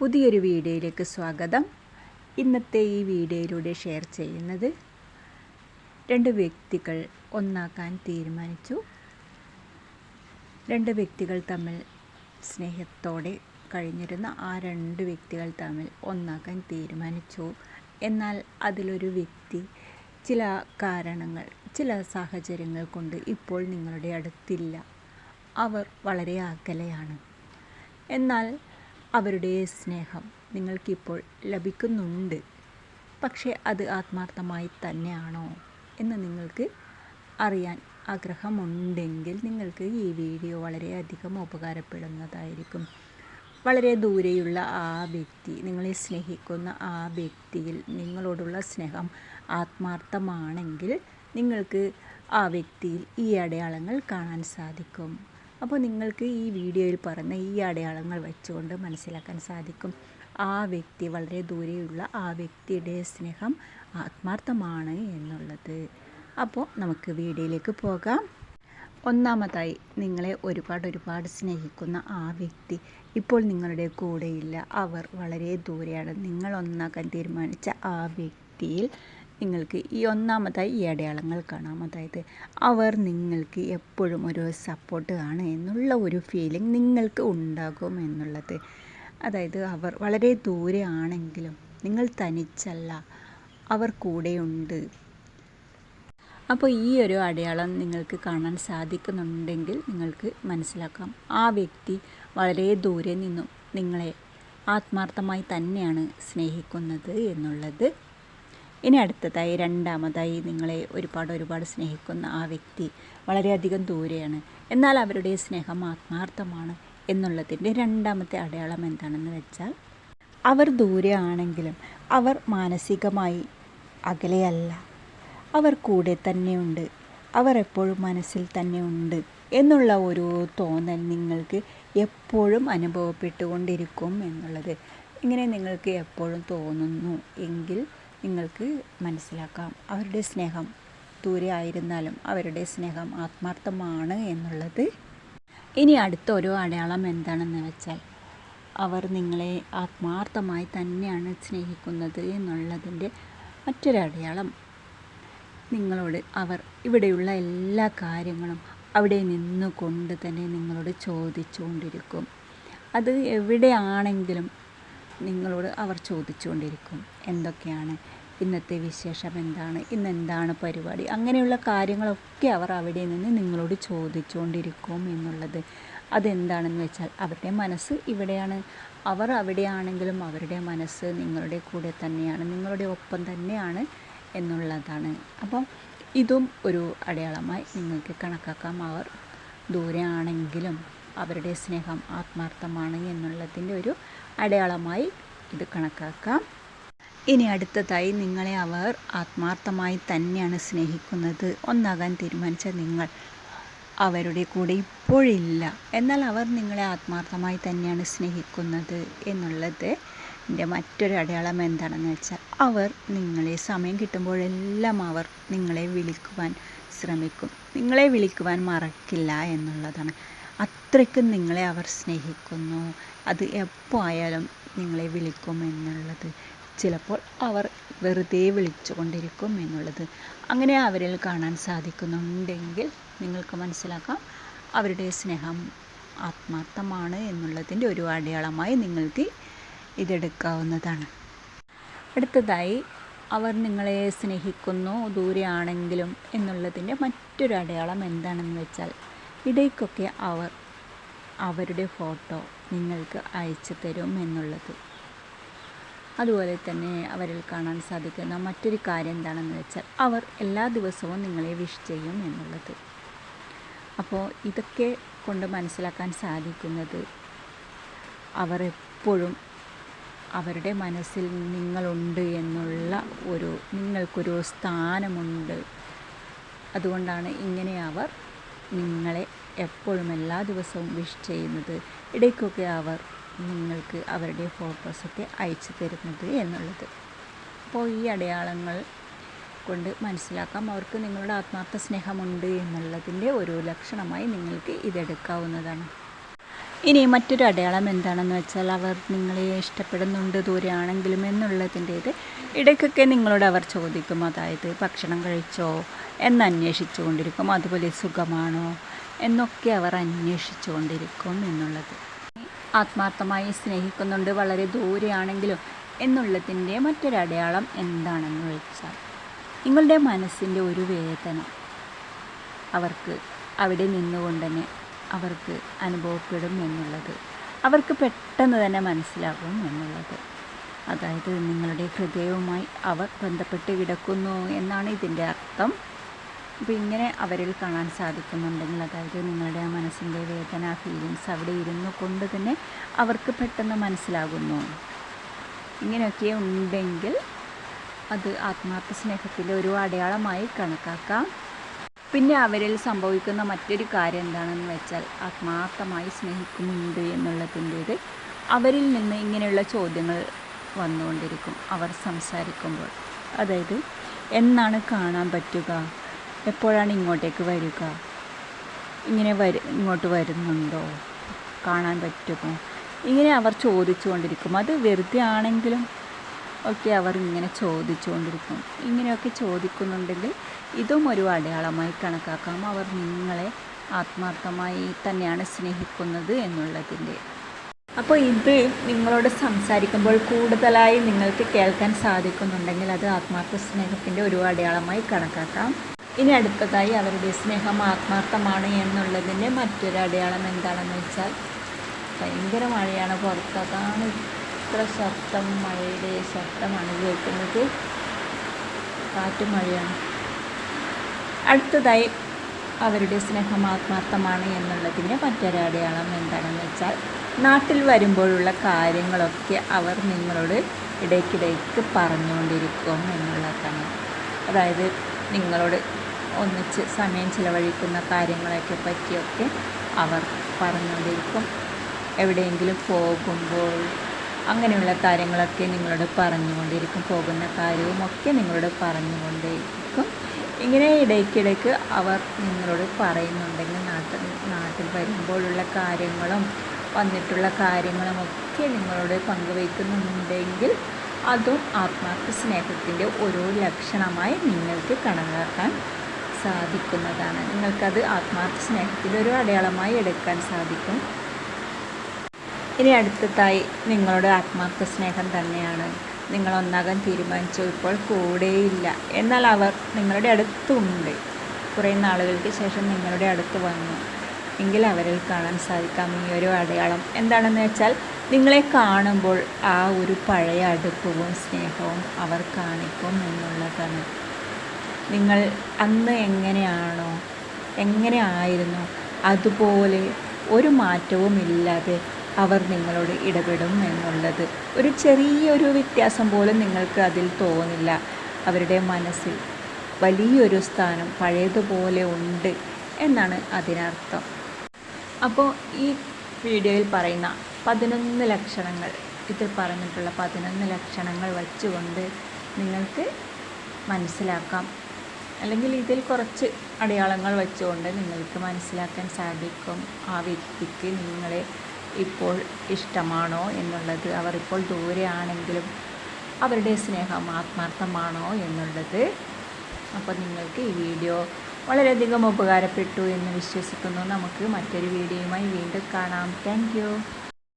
പുതിയൊരു വീഡിയോയിലേക്ക് സ്വാഗതം. ഇന്നത്തെ ഈ വീഡിയോയിലൂടെ ഷെയർ ചെയ്യുന്നത് രണ്ട് വ്യക്തികൾ ഒന്നാക്കാൻ തീരുമാനിച്ചു. രണ്ട് വ്യക്തികൾ തമ്മിൽ സ്നേഹത്തോടെ കഴിഞ്ഞിരുന്ന ആ രണ്ട് വ്യക്തികൾ തമ്മിൽ ഒന്നാക്കാൻ തീരുമാനിച്ചു. എന്നാൽ അതിലൊരു വ്യക്തി ചില കാരണങ്ങൾ ചില സാഹചര്യങ്ങൾ കൊണ്ട് ഇപ്പോൾ നിങ്ങളുടെ അടുത്തില്ല. അവർ വളരെ അകലെയാണ്. എന്നാൽ അവരുടെ സ്നേഹം നിങ്ങൾക്കിപ്പോൾ ലഭിക്കുന്നുണ്ട്. പക്ഷേ അത് ആത്മാർത്ഥമായി തന്നെയാണോ എന്ന് നിങ്ങൾക്ക് അറിയാൻ ആഗ്രഹമുണ്ടെങ്കിൽ നിങ്ങൾക്ക് ഈ വീഡിയോ വളരെയധികം ഉപകാരപ്പെടുന്നതായിരിക്കും. വളരെ ദൂരെയുള്ള ആ വ്യക്തി നിങ്ങളെ സ്നേഹിക്കുന്ന ആ വ്യക്തിയിൽ നിങ്ങളോടുള്ള സ്നേഹം ആത്മാർത്ഥമാണെങ്കിൽ നിങ്ങൾക്ക് ആ വ്യക്തിയിൽ ഈ അടയാളങ്ങൾ കാണാൻ സാധിക്കും. അപ്പോൾ നിങ്ങൾക്ക് ഈ വീഡിയോയിൽ പറഞ്ഞ ഈ അടയാളങ്ങൾ വെച്ചുകൊണ്ട് മനസ്സിലാക്കാൻ സാധിക്കും. ആ വ്യക്തി വളരെ ദൂരെയുള്ള ആ വ്യക്തിയുടെ സ്നേഹം ആത്മാർത്ഥമാണ് എന്നുള്ളത്. അപ്പോൾ നമുക്ക് വീഡിയോയിലേക്ക് പോകാം. ഒന്നാമതായി നിങ്ങളെ ഒരുപാട് ഒരുപാട് സ്നേഹിക്കുന്ന ആ വ്യക്തി ഇപ്പോൾ നിങ്ങളുടെ കൂടെയില്ല. അവർ വളരെ ദൂരെയാണ്. നിങ്ങൾ ഒന്നാക്കാൻ തീരുമാനിച്ച ആ വ്യക്തിയിൽ നിങ്ങൾക്ക് ഈ ഒന്നാമതായി ഈ അടയാളങ്ങൾ കാണാം. അതായത് അവർ നിങ്ങൾക്ക് എപ്പോഴും ഒരു സപ്പോർട്ട് ആണ് എന്നുള്ള ഒരു ഫീലിംഗ് നിങ്ങൾക്ക് ഉണ്ടാകും എന്നുള്ളത്. അതായത് അവർ വളരെ ദൂരെ ആണെങ്കിലും നിങ്ങൾ തനിച്ചല്ല അവർ കൂടെയുണ്ട്. അപ്പോൾ ഈ ഒരു അടയാളം നിങ്ങൾക്ക് കാണാൻ സാധിക്കുന്നുണ്ടെങ്കിൽ നിങ്ങൾക്ക് മനസ്സിലാക്കാം. ആ വ്യക്തി വളരെ ദൂരെ നിന്നും നിങ്ങളെ ആത്മാർത്ഥമായി തന്നെയാണ് സ്നേഹിക്കുന്നത് എന്നുള്ളത്. ഇനി അടുത്തതായി രണ്ടാമതായി നിങ്ങളെ ഒരുപാട് ഒരുപാട് സ്നേഹിക്കുന്ന ആ വ്യക്തി വളരെയധികം ദൂരെയാണ്. എന്നാൽ അവരുടെ സ്നേഹം ആത്മാർത്ഥമാണ് എന്നുള്ളതിന്റെ രണ്ടാമത്തെ അടയാളം എന്താണെന്ന് വെച്ചാൽ അവർ ദൂരെ ആണെങ്കിലും അവർ മാനസികമായി അകലെയല്ല അവർ കൂടെ തന്നെയുണ്ട് അവർ എപ്പോഴും മനസ്സിൽ തന്നെയുണ്ട് എന്നുള്ള ഒരു തോന്നൽ നിങ്ങൾക്ക് എപ്പോഴും അനുഭവപ്പെട്ടുകൊണ്ടിരിക്കും എന്നുള്ളത്. ഇങ്ങനെ നിങ്ങൾക്ക് എപ്പോഴും തോന്നുന്നു എങ്കിൽ നിങ്ങൾക്ക് മനസ്സിലാക്കാം. അവരുടെ സ്നേഹം ദൂരെ ആയിരുന്നാലും അവരുടെ സ്നേഹം ആത്മാർത്ഥമാണ് എന്നുള്ളത്. ഇനി അടുത്ത ഒരു അടയാളം എന്താണെന്ന് വെച്ചാൽ അവർ നിങ്ങളെ ആത്മാർത്ഥമായി തന്നെയാണ് സ്നേഹിക്കുന്നത് എന്നുള്ളതിന്റെ മറ്റൊരു അടയാളം. നിങ്ങളോട് അവർ ഇവിടെയുള്ള എല്ലാ കാര്യങ്ങളും അവിടെ നിന്നുകൊണ്ട് തന്നെ നിങ്ങളോട് ചോദിച്ചുകൊണ്ടിരിക്കും. അത് എവിടെയാണെങ്കിലും നിങ്ങളോട് അവർ ചോദിച്ചുകൊണ്ടിരിക്കും. എന്തൊക്കെയാണ് ഇന്നത്തെ വിശേഷം? എന്താണ്? ഇന്ന് എന്താണ് പരിപാടി? അങ്ങനെയുള്ള കാര്യങ്ങളൊക്കെ അവർ അവിടെ നിന്ന് നിങ്ങളോട് ചോദിച്ചുകൊണ്ടിരിക്കും എന്നുള്ളത്. അതെന്താണെന്ന് വെച്ചാൽ അവരുടെ മനസ്സ് ഇവിടെയാണ്. അവർ അവിടെയാണെങ്കിലും അവരുടെ മനസ്സ് നിങ്ങളുടെ കൂടെ തന്നെയാണ്. നിങ്ങളുടെ ഒപ്പം തന്നെയാണ് എന്നുള്ളതാണ്. അപ്പം ഇതും ഒരു അടയാളമായി നിങ്ങൾക്ക് കണക്കാക്കാം. അവർ ദൂരെ ആണെങ്കിലും അവരുടെ സ്നേഹം ആത്മാർത്ഥമാണ് എന്നുള്ളതിന്റെ ഒരു അടയാളമായി ഇത് കണക്കാക്കാം. ഇനി അടുത്തതായി നിങ്ങളെ അവർ ആത്മാർത്ഥമായി തന്നെയാണ് സ്നേഹിക്കുന്നത്. ഒന്നാകാൻ തീരുമാനിച്ച നിങ്ങൾ അവരുടെ കൂടെ ഇപ്പോഴില്ല. എന്നാൽ അവർ നിങ്ങളെ ആത്മാർത്ഥമായി തന്നെയാണ് സ്നേഹിക്കുന്നത് എന്നുള്ളത് എന്റെ മറ്റൊരു അടയാളം എന്താണെന്ന് വെച്ചാൽ അവർ നിങ്ങളെ സമയം കിട്ടുമ്പോഴെല്ലാം അവർ നിങ്ങളെ വിളിക്കുവാൻ ശ്രമിക്കും. നിങ്ങളെ വിളിക്കുവാൻ മറക്കില്ല എന്നുള്ളതാണ്. അത്രയ്ക്കും നിങ്ങളെ അവർ സ്നേഹിക്കുന്നു. അത് എപ്പോൾ ആയാലും നിങ്ങളെ വിളിക്കുമെന്നുള്ളത് ചിലപ്പോൾ അവർ വെറുതെ വിളിച്ചു കൊണ്ടിരിക്കും എന്നുള്ളത്. അങ്ങനെ അവരിൽ കാണാൻ സാധിക്കുന്നുണ്ടെങ്കിൽ നിങ്ങൾക്ക് മനസ്സിലാക്കാം അവരുടെ സ്നേഹം ആത്മാർത്ഥമാണ് എന്നുള്ളതിന്റെ ഒരു അടയാളമായി നിങ്ങൾക്ക് ഇതെടുക്കാവുന്നതാണ്. അടുത്തതായി അവർ നിങ്ങളെ സ്നേഹിക്കുന്നു ദൂരെയാണെങ്കിലും എന്നുള്ളതിന്റെ മറ്റൊരു അടയാളം എന്താണെന്ന് വെച്ചാൽ ഇടയ്ക്കൊക്കെ അവർ അവരുടെ ഫോട്ടോ നിങ്ങൾക്ക് അയച്ചു തരും എന്നുള്ളത്. അതുപോലെ തന്നെ അവരിൽ കാണാൻ സാധിക്കുന്ന മറ്റൊരു കാര്യം എന്താണെന്ന് വെച്ചാൽ അവർ എല്ലാ ദിവസവും നിങ്ങളെ വിഷ് ചെയ്യും എന്നുള്ളത്. അപ്പോൾ ഇതൊക്കെ കൊണ്ട് മനസ്സിലാക്കാൻ സാധിക്കുന്നത് അവർ എപ്പോഴും അവരുടെ മനസ്സിൽ നിങ്ങളുണ്ട് എന്നുള്ള ഒരു നിങ്ങൾക്കൊരു സ്ഥാനമുണ്ട്. അതുകൊണ്ടാണ് ഇങ്ങനെ അവർ നിങ്ങളെ എപ്പോഴും എല്ലാ ദിവസവും വിഷ് ചെയ്യുന്നത് ഇടയ്ക്കൊക്കെ അവർ നിങ്ങൾക്ക് അവരുടെ ഫോട്ടോസൊക്കെ അയച്ചു തരുന്നത് എന്നുള്ളത്. അപ്പോൾ ഈ അടയാളങ്ങൾ കൊണ്ട് മനസ്സിലാക്കാം അവർക്ക് നിങ്ങളുടെ ആത്മാർത്ഥ സ്നേഹമുണ്ട് എന്നുള്ളതിന്റെ ഒരു ലക്ഷണമായി നിങ്ങൾക്ക് ഇതെടുക്കാവുന്നതാണ്. ഇനി മറ്റൊരു അടയാളം എന്താണെന്ന് വെച്ചാൽ അവർ നിങ്ങളെ ഇഷ്ടപ്പെടുന്നുണ്ട് ദൂരെയാണെങ്കിലും എന്നുള്ളതിന്റേത് ഇടയ്ക്കൊക്കെ നിങ്ങളോട് അവർ ചോദിക്കും അതായത് ഭക്ഷണം കഴിച്ചോ എന്ന് അന്വേഷിച്ചു കൊണ്ടിരിക്കും അതുപോലെ സുഖമാണോ എന്നൊക്കെ അവർ അന്വേഷിച്ചു കൊണ്ടിരിക്കും എന്നുള്ളത്. ആത്മാർത്ഥമായി സ്നേഹിക്കുന്നുണ്ട് വളരെ ദൂരെയാണെങ്കിലും എന്നുള്ളതിന്റെ മറ്റൊരടയാളം എന്താണെന്ന് വെച്ചാൽ നിങ്ങളുടെ മനസ്സിന്റെ ഒരു വേദന അവർക്ക് അവിടെ നിന്നുകൊണ്ട് തന്നെ അവർക്ക് അനുഭവപ്പെടും എന്നുള്ളത്. അവർക്ക് പെട്ടെന്ന് തന്നെ മനസ്സിലാകും എന്നുള്ളത്. അതായത് നിങ്ങളുടെ ഹൃദയവുമായി അവർ ബന്ധപ്പെട്ട് കിടക്കുന്നു എന്നാണ് ഇതിന്റെ അർത്ഥം. അപ്പോൾ ഇങ്ങനെ അവരിൽ കാണാൻ സാധിക്കുന്നുണ്ടെങ്കിൽ അതായത് നിങ്ങളുടെ ആ മനസ്സിന്റെ വേദന ഫീലിങ്സ് അവിടെ ഇരുന്നു കൊണ്ട് തന്നെ അവർക്ക് പെട്ടെന്ന് മനസ്സിലാകുന്നു. ഇങ്ങനെയൊക്കെ ഉണ്ടെങ്കിൽ അത് ആത്മാർത്ഥ സ്നേഹത്തിന്റെ ഒരു അടയാളമായി കണക്കാക്കാം. പിന്നെ അവരിൽ സംഭവിക്കുന്ന മറ്റൊരു കാര്യം എന്താണെന്ന് വെച്ചാൽ ആത്മാർത്ഥമായി സ്നേഹിക്കുന്നുണ്ട് എന്നുള്ളതിന്റേത് അവരിൽ നിന്ന് ഇങ്ങനെയുള്ള ചോദ്യങ്ങൾ വന്നുകൊണ്ടിരിക്കും. അവർ സംസാരിക്കുമ്പോൾ. അതായത് എന്നാണ് കാണാൻ പറ്റുക? എപ്പോഴാണ് ഇങ്ങോട്ടേക്ക് വരിക? ഇങ്ങനെ വരു ഇങ്ങോട്ട് വരുന്നുണ്ടോ? കാണാൻ പറ്റുമോ? ഇങ്ങനെ അവർ ചോദിച്ചുകൊണ്ടിരിക്കും. അത് വെറുതെ ആണെങ്കിലും ഒക്കെ അവർ ഇങ്ങനെ ചോദിച്ചുകൊണ്ടിരിക്കും. ഇങ്ങനെയൊക്കെ ചോദിക്കുന്നുണ്ടെങ്കിൽ ഇതും ഒരു അടയാളമായി കണക്കാക്കാം. അവർ നിങ്ങളെ ആത്മാർത്ഥമായി തന്നെയാണ് സ്നേഹിക്കുന്നത് എന്നുള്ളതിന്റെ. അപ്പോൾ ഇത് നിങ്ങളോട് സംസാരിക്കുമ്പോൾ കൂടുതലായി നിങ്ങൾക്ക് കേൾക്കാൻ സാധിക്കുന്നുണ്ടെങ്കിൽ അത് ആത്മാർത്ഥ സ്നേഹത്തിന്റെ ഒരു അടയാളമായി കണക്കാക്കാം. ഇനി അടുത്തതായി അവരുടെ സ്നേഹം ആത്മാർത്ഥമാണ് എന്നുള്ളതിന്റെ മറ്റൊരു അടയാളം എന്താണെന്ന് വെച്ചാൽ ഭയങ്കര മഴയാണ് പുറത്ത്. അതാണ് ഇത്ര ശബ്ദം മഴയുടെ ശബ്ദമാണ് കേൾക്കുന്നത്. കാറ്റും മഴയാണ്. അടുത്തതായി അവരുടെ സ്നേഹം ആത്മാർത്ഥമാണ് എന്നുള്ളതിന്റെ മറ്റൊരു അടയാളം എന്താണെന്ന് വെച്ചാൽ നാട്ടിൽ വരുമ്പോഴുള്ള കാര്യങ്ങളൊക്കെ അവർ നിങ്ങളോട് ഇടയ്ക്കിടയ്ക്ക് പറഞ്ഞുകൊണ്ടിരിക്കും എന്നുള്ളതാണ്. അതായത് നിങ്ങളോട് ഒന്നിച്ച് സമയം ചിലവഴിക്കുന്ന കാര്യങ്ങളൊക്കെ പറ്റിയൊക്കെ അവർ പറഞ്ഞുകൊണ്ടിരിക്കും. എവിടെയെങ്കിലും പോകുമ്പോൾ അങ്ങനെയുള്ള കാര്യങ്ങളൊക്കെ നിങ്ങളോട് പറഞ്ഞുകൊണ്ടിരിക്കും. പോകുന്ന കാര്യവും ഒക്കെ നിങ്ങളോട് പറഞ്ഞുകൊണ്ടേയിരിക്കും. ഇങ്ങനെ ഇടയ്ക്കിടയ്ക്ക് അവർ നിങ്ങളോട് പറയുന്നുണ്ടെങ്കിൽ നാട്ടിൽ നാട്ടിൽ വരുമ്പോഴുള്ള കാര്യങ്ങളും വന്നിട്ടുള്ള കാര്യങ്ങളും ഒക്കെ നിങ്ങളോട് പങ്കുവയ്ക്കുന്നുണ്ടെങ്കിൽ അതും ആത്മാർത്ഥ സ്നേഹത്തിന്റെ ഒരു ലക്ഷണമായി നിങ്ങൾക്ക് കണക്കാക്കാൻ സാധിക്കുന്നതാണ്. നിങ്ങൾക്കത് ആത്മാർത്ഥ സ്നേഹത്തിന്റെ ഒരു അടയാളമായി എടുക്കാൻ സാധിക്കും. ഇനി അടുത്തതായി നിങ്ങളുടെ ആത്മാർത്ഥ സ്നേഹം തന്നെയാണ്. നിങ്ങൾ ഒന്നാകാൻ തീരുമാനിച്ചു? ഇപ്പോൾ കൂടെയില്ല. എന്നാൽ അവർ നിങ്ങളുടെ അടുത്തുണ്ട്. കുറേ നാളുകൾക്ക് ശേഷം നിങ്ങളുടെ അടുത്ത് വന്നു. എങ്കിൽ അവരിൽ കാണാൻ സാധിക്കാം ഈ ഒരു അടയാളം. എന്താണെന്ന് വെച്ചാൽ നിങ്ങളെ കാണുമ്പോൾ ആ ഒരു പഴയ അടുപ്പവും സ്നേഹവും അവർ കാണിക്കും എന്നുള്ളതാണ്. നിങ്ങൾ അന്ന് എങ്ങനെയാണോ എങ്ങനെ ആയിരുന്നു അതുപോലെ ഒരു മാറ്റവും ഇല്ലാതെ അവർ നിങ്ങളോട് ഇടപെടും എന്നുള്ളത്. ഒരു ചെറിയൊരു വ്യത്യാസം പോലും നിങ്ങൾക്ക് അതിൽ തോന്നില്ല. അവരുടെ മനസ്സിൽ വലിയൊരു സ്ഥാനം പഴയതുപോലെ ഉണ്ട് എന്നാണ് അതിനർത്ഥം. അപ്പോൾ ഈ വീഡിയോയിൽ പറയുന്ന പതിനൊന്ന് ലക്ഷണങ്ങൾ ഇതിൽ പറഞ്ഞിട്ടുള്ള പതിനൊന്ന് ലക്ഷണങ്ങൾ വച്ചുകൊണ്ട് നിങ്ങൾക്ക് മനസ്സിലാക്കാം. അല്ലെങ്കിൽ ഇതിൽ കുറച്ച് അടയാളങ്ങൾ വെച്ചുകൊണ്ട് നിങ്ങൾക്ക് മനസ്സിലാക്കാൻ സാധിക്കും ആ വ്യക്തിക്ക് നിങ്ങളെ ഇപ്പോൾ ഇഷ്ടമാണോ എന്നുള്ളത്. അവർ ഇപ്പോൾ ദൂരെയാണെങ്കിലും അവരുടെ സ്നേഹം ആത്മാർത്ഥമാണോ എന്നുള്ളത്. അപ്പോൾ നിങ്ങൾക്ക് ഈ വീഡിയോ വളരെയധികം ഉപകാരപ്പെട്ടു എന്ന് വിശ്വസിക്കുന്നു. നമുക്ക് മറ്റൊരു വീഡിയോയുമായി വീണ്ടും കാണാം. താങ്ക്